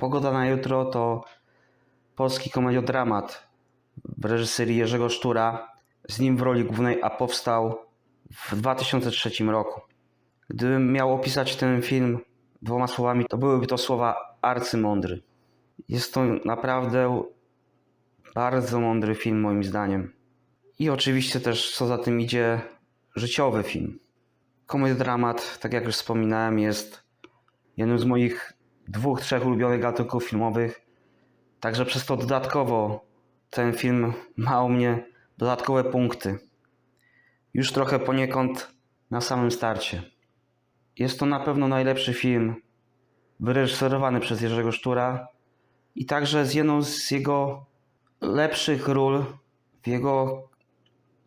Pogoda na jutro to polski komediodramat w reżyserii Jerzego Sztura. Z nim w roli głównej, a powstał w 2003 roku. Gdybym miał opisać ten film dwoma słowami, to byłyby to słowa arcymądry. Jest to naprawdę bardzo mądry film moim zdaniem. I oczywiście też, co za tym idzie, życiowy film. Komediodramat, tak jak już wspominałem, jest jednym z moich dwóch, trzech ulubionych gatunków filmowych. Także przez to dodatkowo ten film ma u mnie dodatkowe punkty. Już trochę poniekąd na samym starcie. Jest to na pewno najlepszy film wyreżyserowany przez Jerzego Sztura i także z jedną z jego lepszych ról w jego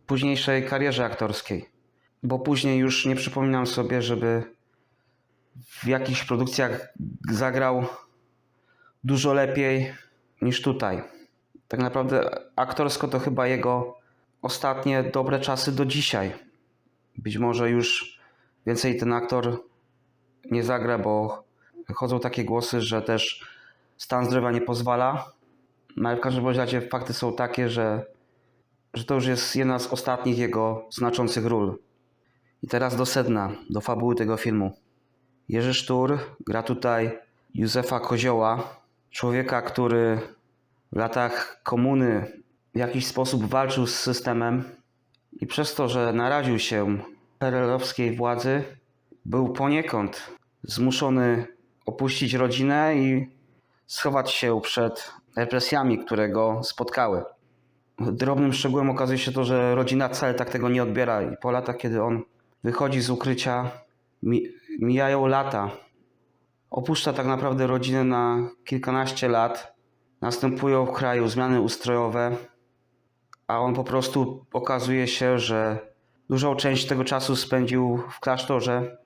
późniejszej karierze aktorskiej. Bo później już nie przypominam sobie, żeby w jakichś produkcjach zagrał dużo lepiej niż tutaj. Tak naprawdę aktorsko to chyba jego ostatnie dobre czasy do dzisiaj. Być może już więcej ten aktor nie zagra, bo chodzą takie głosy, że też stan zdrowia nie pozwala. No ale w każdym razie fakty są takie, że, że to już jest jedna z ostatnich jego znaczących ról. I teraz do sedna, do fabuły tego filmu. Jerzy Sztur gra tutaj Józefa Kozioła, człowieka, który w latach komuny w jakiś sposób walczył z systemem i przez to, że naraził się perelowskiej władzy, był poniekąd zmuszony opuścić rodzinę i schować się przed represjami, które go spotkały. Drobnym szczegółem okazuje się to, że rodzina wcale tak tego nie odbiera i po latach, kiedy on wychodzi z ukrycia, mijają lata. Opuszcza tak naprawdę rodzinę na kilkanaście lat. Następują w kraju zmiany ustrojowe, a on po prostu okazuje się, że dużą część tego czasu spędził w klasztorze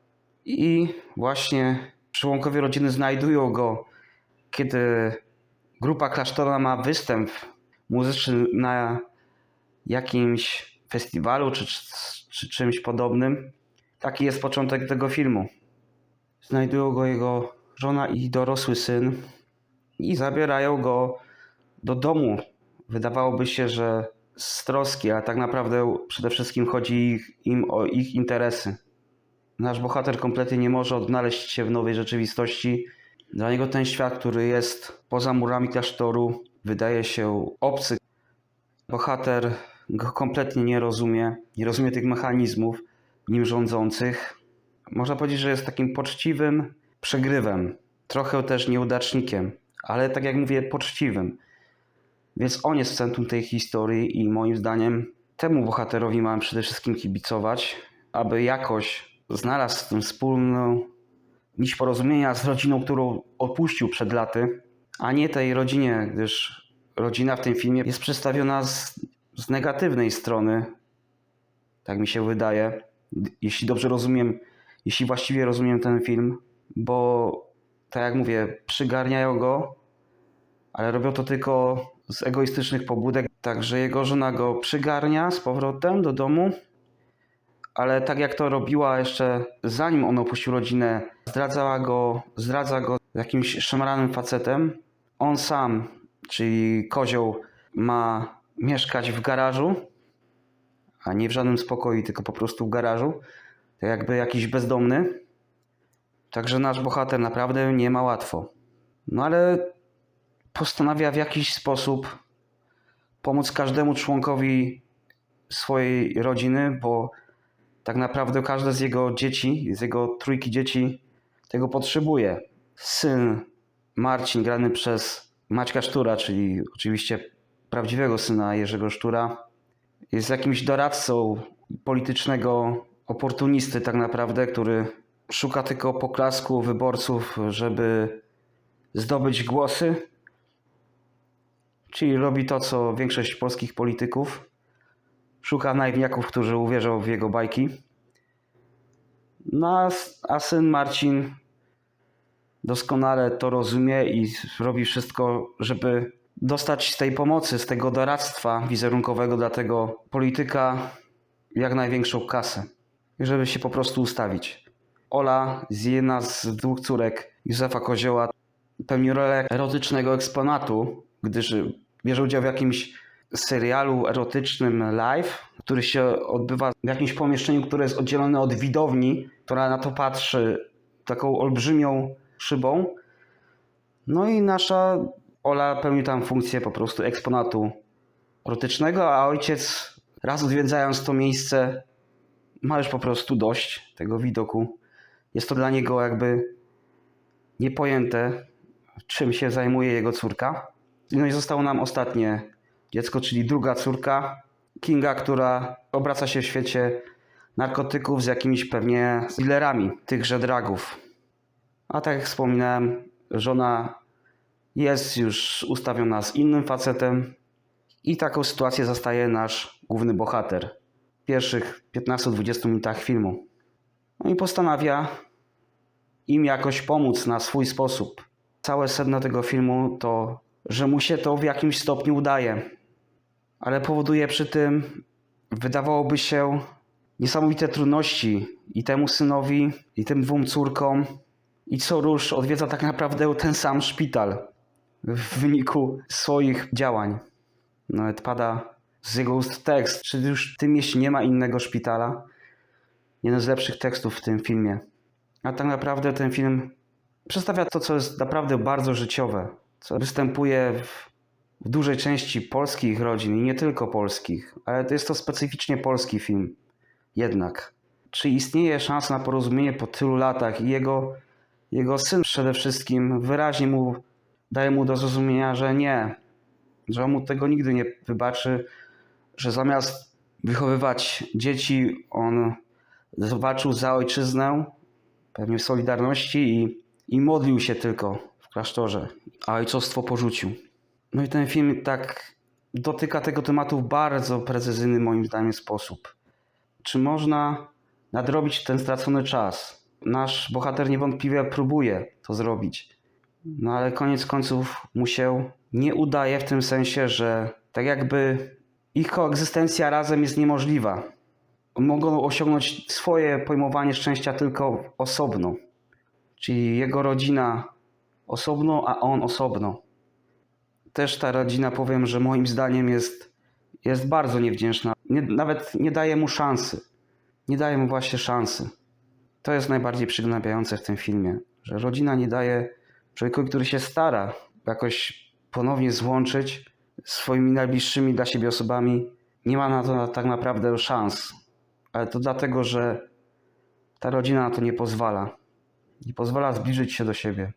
i właśnie członkowie rodziny znajdują go, kiedy grupa klasztorna ma występ muzyczny na jakimś festiwalu czy, czy, czy czymś podobnym. Taki jest początek tego filmu. Znajdują go jego żona i dorosły syn i zabierają go do domu. Wydawałoby się, że z troski, a tak naprawdę przede wszystkim chodzi im o ich interesy. Nasz bohater kompletnie nie może odnaleźć się w nowej rzeczywistości. Dla niego ten świat, który jest poza murami klasztoru, wydaje się obcy. Bohater go kompletnie nie rozumie, nie rozumie tych mechanizmów nim rządzących. Można powiedzieć, że jest takim poczciwym przegrywem, trochę też nieudacznikiem, ale tak jak mówię, poczciwym. Więc on jest w centrum tej historii i moim zdaniem temu bohaterowi mam przede wszystkim kibicować, aby jakoś znalazł tym wspólną nić porozumienia z rodziną, którą opuścił przed laty, a nie tej rodzinie, gdyż rodzina w tym filmie jest przedstawiona z, z negatywnej strony, tak mi się wydaje, jeśli dobrze rozumiem, jeśli właściwie rozumiem ten film, bo tak jak mówię, przygarniają go, ale robią to tylko z egoistycznych pobudek. Także jego żona go przygarnia z powrotem do domu, ale tak jak to robiła jeszcze zanim on opuścił rodzinę, zdradzała go, zdradza go jakimś szemranym facetem. On sam, czyli kozioł, ma mieszkać w garażu, a nie w żadnym spokoju, tylko po prostu w garażu, jakby jakiś bezdomny. Także nasz bohater naprawdę nie ma łatwo. No ale postanawia w jakiś sposób pomóc każdemu członkowi swojej rodziny, bo tak naprawdę każde z jego dzieci, z jego trójki dzieci tego potrzebuje. Syn Marcin, grany przez Maćka Sztura, czyli oczywiście prawdziwego syna Jerzego Sztura, jest jakimś doradcą politycznego oportunisty tak naprawdę, który szuka tylko poklasku wyborców, żeby zdobyć głosy. Czyli robi to, co większość polskich polityków. Szuka naiwniaków, którzy uwierzą w jego bajki. No, a, syn Marcin doskonale to rozumie i robi wszystko, żeby dostać z tej pomocy, z tego doradztwa wizerunkowego dla tego polityka jak największą kasę, żeby się po prostu ustawić. Ola, jedna z dwóch córek Józefa Kozioła, pełni rolę erotycznego eksponatu, gdyż bierze udział w jakimś serialu erotycznym live, który się odbywa w jakimś pomieszczeniu, które jest oddzielone od widowni, która na to patrzy taką olbrzymią szybą. No i nasza Ola pełni tam funkcję po prostu eksponatu erotycznego, a ojciec raz odwiedzając to miejsce ma już po prostu dość tego widoku. Jest to dla niego jakby niepojęte, czym się zajmuje jego córka. No i zostało nam ostatnie dziecko, czyli druga córka Kinga, która obraca się w świecie narkotyków z jakimiś pewnie dealerami tychże dragów. A tak jak wspominałem, żona jest już ustawiona z innym facetem i taką sytuację zastaje nasz główny bohater w pierwszych 15-20 minutach filmu. No i postanawia im jakoś pomóc na swój sposób. Całe sedno tego filmu to, że mu się to w jakimś stopniu udaje, ale powoduje przy tym, wydawałoby się, niesamowite trudności i temu synowi, i tym dwóm córkom. I co rusz odwiedza tak naprawdę ten sam szpital w wyniku swoich działań. Nawet pada z jego ust tekst, czy już tym mieście nie ma innego szpitala. Jeden z lepszych tekstów w tym filmie. A tak naprawdę ten film przedstawia to, co jest naprawdę bardzo życiowe, co występuje w, w dużej części polskich rodzin i nie tylko polskich, ale to jest to specyficznie polski film. Jednak, czy istnieje szansa na porozumienie po tylu latach i jego, jego syn przede wszystkim wyraźnie mu daje mu do zrozumienia, że nie, że on mu tego nigdy nie wybaczy, że zamiast wychowywać dzieci, on zobaczył za ojczyznę, pewnie w Solidarności i, i modlił się tylko w klasztorze, a ojcostwo porzucił. No i ten film tak dotyka tego tematu w bardzo precyzyjny moim zdaniem sposób. Czy można nadrobić ten stracony czas? Nasz bohater niewątpliwie próbuje to zrobić. No ale koniec końców mu się nie udaje w tym sensie, że tak jakby ich koegzystencja razem jest niemożliwa. Mogą osiągnąć swoje pojmowanie szczęścia tylko osobno. Czyli jego rodzina osobno, a on osobno. Też ta rodzina, powiem, że moim zdaniem jest, jest bardzo niewdzięczna. Nie, nawet nie daje mu szansy. Nie daje mu właśnie szansy. To jest najbardziej przygnębiające w tym filmie, że rodzina nie daje człowiekowi, który się stara jakoś ponownie złączyć swoimi najbliższymi dla siebie osobami, nie ma na to tak naprawdę szans. Ale to dlatego, że ta rodzina na to nie pozwala. Nie pozwala zbliżyć się do siebie.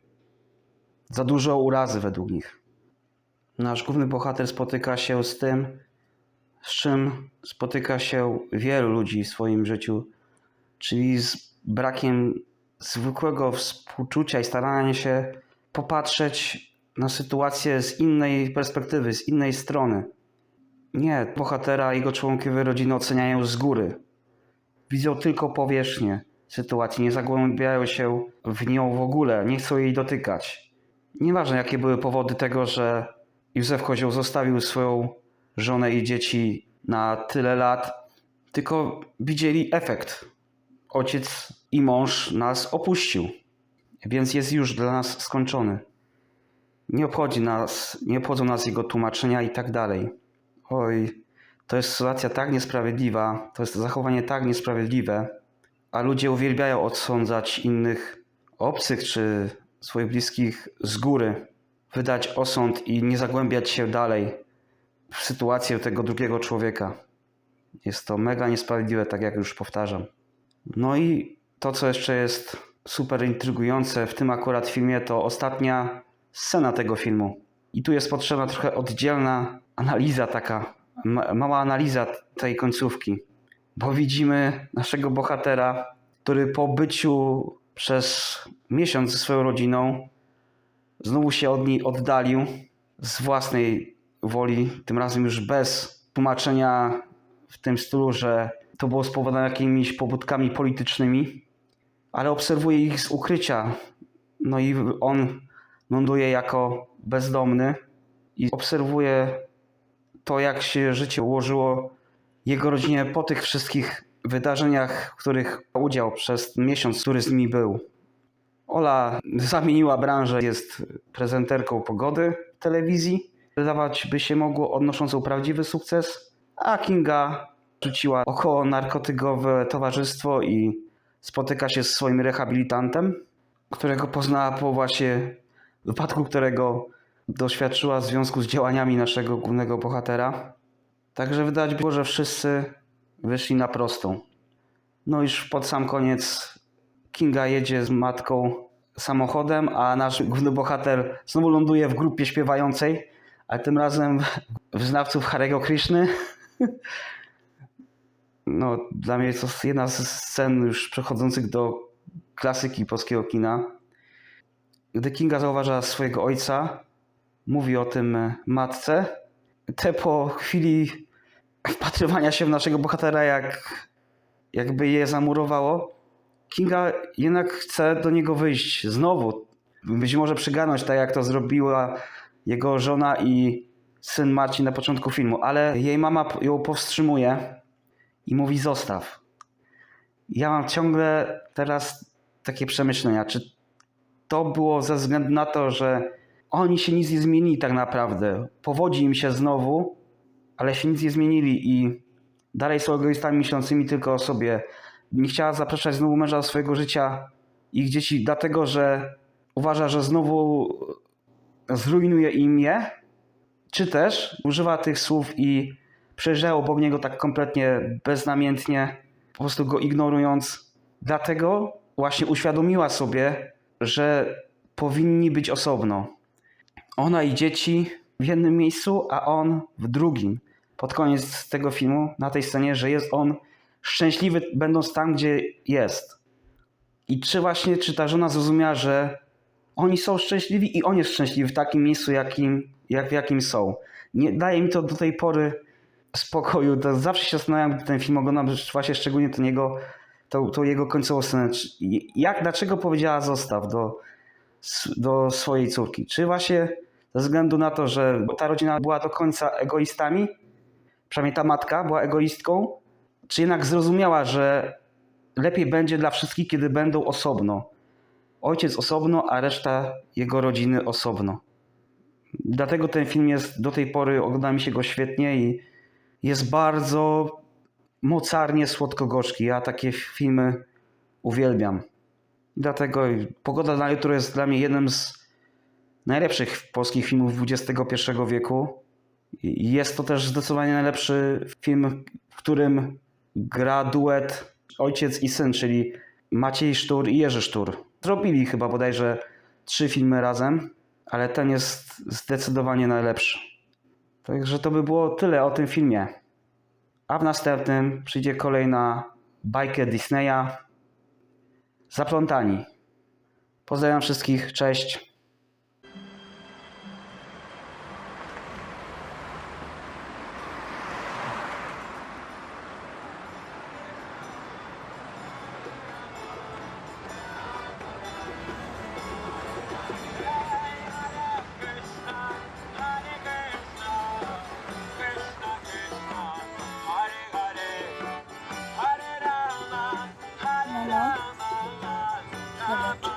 Za dużo urazy według nich. Nasz główny bohater spotyka się z tym, z czym spotyka się wielu ludzi w swoim życiu, czyli z brakiem zwykłego współczucia i starania się popatrzeć na sytuację z innej perspektywy, z innej strony. Nie, bohatera i jego członkowie rodziny oceniają z góry. Widzą tylko powierzchnię sytuacji, nie zagłębiają się w nią w ogóle, nie chcą jej dotykać. Nieważne, jakie były powody tego, że Józef Kozioł zostawił swoją żonę i dzieci na tyle lat, tylko widzieli efekt. Ojciec i mąż nas opuścił, więc jest już dla nas skończony. Nie obchodzi nas, nie obchodzą nas jego tłumaczenia i tak dalej. Oj, to jest sytuacja tak niesprawiedliwa, to jest zachowanie tak niesprawiedliwe, a ludzie uwielbiają odsądzać innych obcych czy swoich bliskich z góry, wydać osąd i nie zagłębiać się dalej w sytuację tego drugiego człowieka. Jest to mega niesprawiedliwe, tak jak już powtarzam. No i to, co jeszcze jest super intrygujące. W tym akurat filmie, to ostatnia scena tego filmu. I tu jest potrzebna trochę oddzielna analiza, taka ma- mała analiza tej końcówki, bo widzimy naszego bohatera, który po byciu przez miesiąc ze swoją rodziną znowu się od niej oddalił z własnej woli, tym razem już bez tłumaczenia w tym stylu, że to było spowodowane jakimiś pobudkami politycznymi, ale obserwuje ich z ukrycia. No i on ląduje jako bezdomny i obserwuje to, jak się życie ułożyło jego rodzinie po tych wszystkich wydarzeniach, w których udział przez miesiąc, który z nimi był. Ola zamieniła branżę, jest prezenterką pogody w telewizji. Wydawać by się mogło odnoszącą prawdziwy sukces, a Kinga rzuciła około narkotykowe towarzystwo i spotyka się z swoim rehabilitantem, którego poznała po właśnie wypadku, którego doświadczyła w związku z działaniami naszego głównego bohatera. Także wydać było, że wszyscy wyszli na prostą. No już pod sam koniec Kinga jedzie z matką samochodem, a nasz główny bohater znowu ląduje w grupie śpiewającej, ale tym razem wyznawców Harego Krishny. No, dla mnie to jest jedna z scen już przechodzących do klasyki polskiego kina. Gdy Kinga zauważa swojego ojca, mówi o tym matce, te po chwili wpatrywania się w naszego bohatera, jak jakby je zamurowało, Kinga jednak chce do niego wyjść znowu. Być może przyganąć, tak jak to zrobiła jego żona i syn Marcin na początku filmu, ale jej mama ją powstrzymuje i mówi zostaw. Ja mam ciągle teraz takie przemyślenia, czy to było ze względu na to, że oni się nic nie zmienili tak naprawdę. Powodzi im się znowu, ale się nic nie zmienili i dalej są egoistami myślącymi tylko o sobie. Nie chciała zapraszać znowu męża do swojego życia ich dzieci, dlatego że uważa, że znowu zrujnuje im je, czy też używa tych słów i przejeżdża obok niego tak kompletnie beznamiętnie, po prostu go ignorując. Dlatego właśnie uświadomiła sobie, że powinni być osobno. Ona i dzieci w jednym miejscu, a on w drugim. Pod koniec tego filmu, na tej scenie, że jest on szczęśliwy, będąc tam, gdzie jest. I czy właśnie, czy ta żona zrozumiała, że oni są szczęśliwi i on jest szczęśliwy w takim miejscu, jakim, jak w jakim są. Nie daje mi to do tej pory spokoju. To zawsze się zastanawiam, gdy ten film oglądam, właśnie szczególnie ten jego, tą, jego końcową scenę. Jak, dlaczego powiedziała zostaw do, do swojej córki? Czy właśnie ze względu na to, że ta rodzina była do końca egoistami, przynajmniej ta matka była egoistką, czy jednak zrozumiała, że lepiej będzie dla wszystkich, kiedy będą osobno. Ojciec osobno, a reszta jego rodziny osobno. Dlatego ten film jest do tej pory, ogląda mi się go świetnie i jest bardzo mocarnie słodko-gorzki. Ja takie filmy uwielbiam. Dlatego Pogoda na jutro jest dla mnie jednym z najlepszych polskich filmów XXI wieku. Jest to też zdecydowanie najlepszy film, w którym gra duet ojciec i syn, czyli Maciej Sztur i Jerzy Sztur. Zrobili chyba bodajże trzy filmy razem, ale ten jest zdecydowanie najlepszy. Także to by było tyle o tym filmie. A w następnym przyjdzie kolejna bajka Disneya Zaplątani. Pozdrawiam wszystkich, cześć. Bye.